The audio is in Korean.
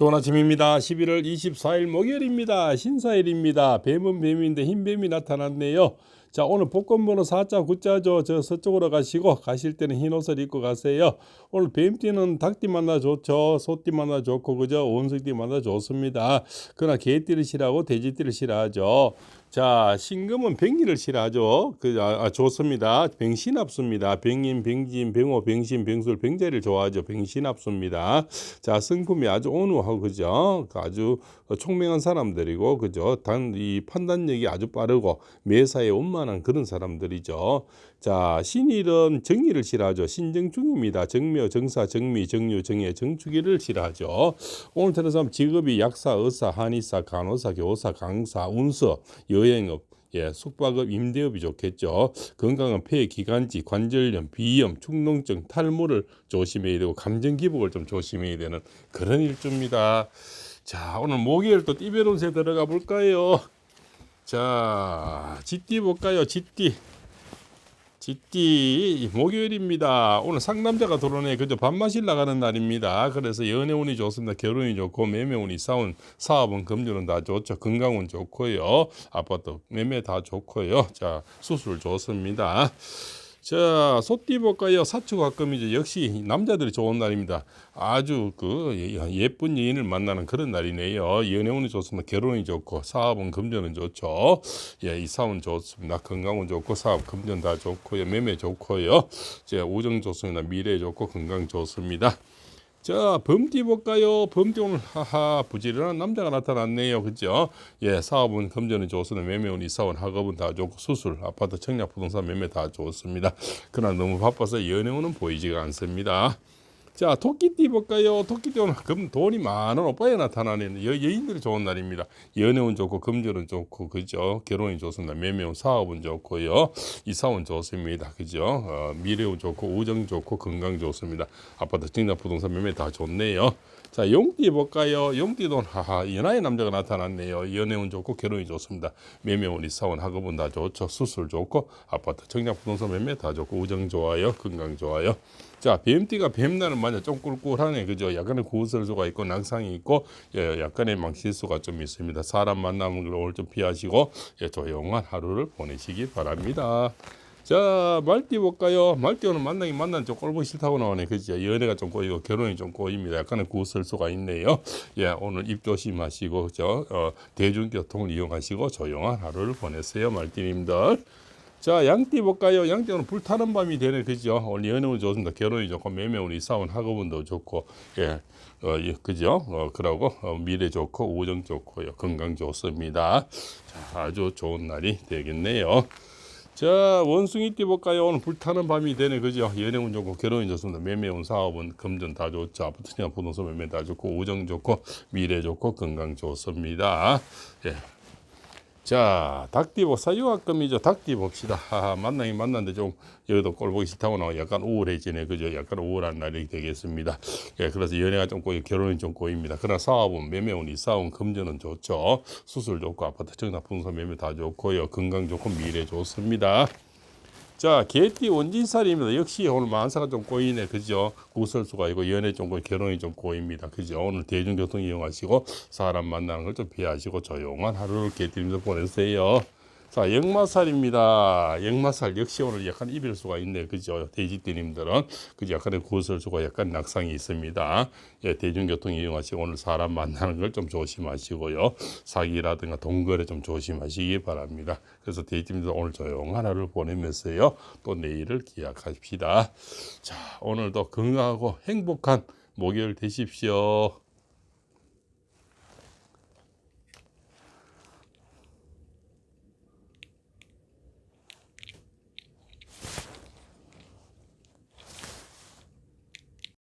좋은 아침입니다. 11월 24일 목요일입니다. 신사일입니다. 뱀은 뱀인데 흰 뱀이 나타났네요. 자 오늘 복권번호 4자 9자죠. 저 서쪽으로 가시고 가실 때는 흰 옷을 입고 가세요. 오늘 뱀띠는 닭띠 만나 좋죠. 소띠 만나 좋고 그죠. 원숭이띠 만나 좋습니다. 그러나 개띠를 싫어하고 돼지띠를 싫어하죠. 자 신금은 병리를 싫어하죠. 그 아, 아, 좋습니다. 병신합수입니다. 병인, 병진, 병호, 병신, 병술, 병자리를 좋아하죠. 병신합수입니다. 자 성품이 아주 온후하고 그죠. 아주 총명한 사람들이고 그죠. 단 이 판단력이 아주 빠르고 매사에 원만한 그런 사람들이죠. 자 신일은 정리를 싫어하죠. 신정중입니다. 정묘, 정사, 정미, 정유, 정예, 정축이를 싫어하죠. 오늘 들어서 직업이 약사, 의사, 한의사, 간호사, 교사, 강사, 여 행업, 예, 숙박업, 임대업이 좋겠죠. 건강은 폐, 기관지, 관절염, 비염, 축농증, 탈모를 조심해야 되고 감정 기복을 좀 조심해야 되는 그런 일주입니다. 자, 오늘 목요일 또 띠베론세 들어가 볼까요? 자, 쥐띠 볼까요? 쥐띠. 쥐띠 목요일입니다. 오늘 상남자가 들어오네. 그저 밥 마실 나가는 날입니다. 그래서 연애운이 좋습니다. 결혼이 좋고 매매운이 싸운 사업은 금전은 다 좋죠. 건강은 좋고요. 아파트 매매 다 좋고요. 자 수술 좋습니다. 자, 소띠 볼까요? 사축학금이죠. 역시 남자들이 좋은 날입니다. 아주 그 예- 예쁜 여인을 만나는 그런 날이네요. 연애운이 좋습니다. 결혼이 좋고 사업은 금전은 좋죠. 예, 이 사업은 좋습니다. 건강은 좋고 사업 금전 다 좋고요. 매매 좋고요. 제 우정 좋습니다. 미래 좋고 건강 좋습니다. 자, 범띠 볼까요? 범띠 오늘 하하 부지런한 남자가 나타났네요. 그죠? 예, 사업은 금전은 좋습니다. 매매운 이 사원 학업은 다 좋고 수술, 아파트, 청약, 부동산 매매 다 좋습니다. 그러나 너무 바빠서 연애운은 보이지가 않습니다. 자, 토끼띠 볼까요? 토끼띠 오늘 금 돈이 많은 오빠에 나타나는 여, 여인들이 좋은 날입니다. 연애운 좋고 금전은 좋고 그죠? 결혼이 좋습니다. 매매운 사업은 좋고요. 이사운 좋습니다. 그죠? 어, 미래운 좋고 우정 좋고 건강 좋습니다. 아파트 증자 부동산 매매 다 좋네요. 자, 용띠 볼까요? 용띠도 하하 연하의 남자가 나타났네요. 연애운 좋고 결혼이 좋습니다. 매매운 이사원 학업은 다 좋죠. 수술 좋고 아파트 청약 부동산 매매 다 좋고 우정 좋아요. 건강 좋아요. 자, 뱀띠가 뱀날은 맞아 좀 꿀꿀하네. 그죠? 약간의 구설수가 있고 낭상이 있고 예, 약간의 막 실수가 좀 있습니다. 사람 만나는 걸 오늘 좀 피하시고 예, 조용한 하루를 보내시기 바랍니다. 자, 말띠 볼까요? 말띠 오늘 만나긴 만난 좀 꼴보기 싫다고 나오네. 그죠? 연애가 좀 꼬이고 결혼이 좀 꼬입니다. 약간의 구설수가 있네요. 예, 오늘 입 조심하시고, 저, 어, 대중교통을 이용하시고 조용한 하루를 보내세요. 말띠님들. 자, 양띠 볼까요? 양띠 오늘 불타는 밤이 되네. 그죠? 오늘 연애운 좋습니다. 결혼이 좋고, 매매운 이사운 학업운도 좋고, 예, 어, 예, 그죠? 어, 그러고, 어, 미래 좋고, 우정 좋고요. 건강 좋습니다. 자, 아주 좋은 날이 되겠네요. 자 원숭이 띠 볼까요? 오늘 불타는 밤이 되네 그죠? 연애운 좋고 결혼이 좋습니다. 매매운 사업은 금전 다 좋죠. 아파트나 부동산 매매 다 좋고 우정 좋고 미래 좋고 건강 좋습니다. 예. 자, 닭띠 보 사유학금이죠. 닭띠 봅시다. 하하, 만나긴 만났는데 좀 여기도 꼴 보기 싫다고 나와 약간 우울해지네. 그죠? 약간 우울한 날이 되겠습니다. 예, 그래서 연애가 좀 꼬이고 결혼이 좀 꼬입니다. 그러나 사업은 매매운이 싸움 금전은 좋죠. 수술 좋고 아파트 청약 부동산 매매 다 좋고요. 건강 좋고 미래 좋습니다. 자, 개띠 원진살입니다. 역시 오늘 만사가 좀 꼬이네. 그죠? 구설수가 있고 연애 좀 꼬이고 결혼이 좀 꼬입니다. 그죠? 오늘 대중교통 이용하시고 사람 만나는 걸 좀 피하시고 조용한 하루를 개띠님들 보내세요. 자, 역마살입니다. 역마살 역시 오늘 약간 이별수가 있네. 그죠? 돼지띠님들은 그죠? 약간의 구설수가 약간 낙상이 있습니다. 예, 대중교통 이용하시고 오늘 사람 만나는 걸 좀 조심하시고요. 사기라든가 동거래 좀 조심하시기 바랍니다. 그래서 돼지띠님들 오늘 조용한 하루를 보내면서요. 또 내일을 기약합시다. 자, 오늘도 건강하고 행복한 목요일 되십시오.